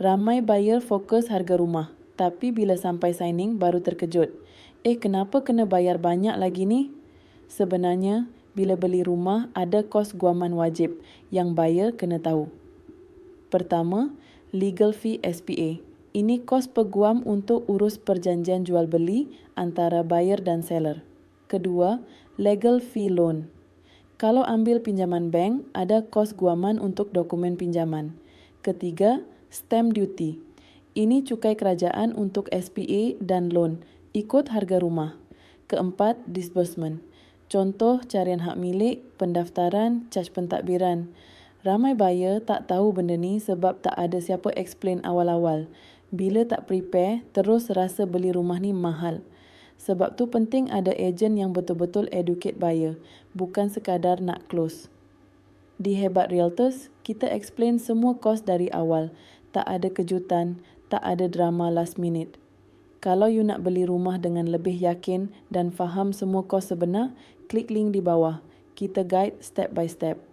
Ramai buyer fokus harga rumah, tapi bila sampai signing baru terkejut. Eh, kenapa kena bayar banyak lagi ni? Sebenarnya, bila beli rumah ada kos guaman wajib yang buyer kena tahu. Pertama, legal fee SPA. Ini kos peguam untuk urus perjanjian jual beli antara buyer dan seller. Kedua, legal fee loan. Kalau ambil pinjaman bank, ada kos guaman untuk dokumen pinjaman. Ketiga, stamp duty. Ini cukai kerajaan untuk SPA dan loan, ikut harga rumah. Keempat, disbursement. Contoh carian hak milik, pendaftaran, caj pentadbiran. Ramai buyer tak tahu benda ni sebab tak ada siapa explain awal-awal. Bila tak prepare, terus rasa beli rumah ni mahal. Sebab tu penting ada ejen yang betul-betul educate buyer, bukan sekadar nak close. Di Hebat Realtors, kita explain semua kos dari awal tak ada kejutan, tak ada drama last minute. Kalau you nak beli rumah dengan lebih yakin dan faham semua kos sebenar, klik link di bawah. Kita guide step by step.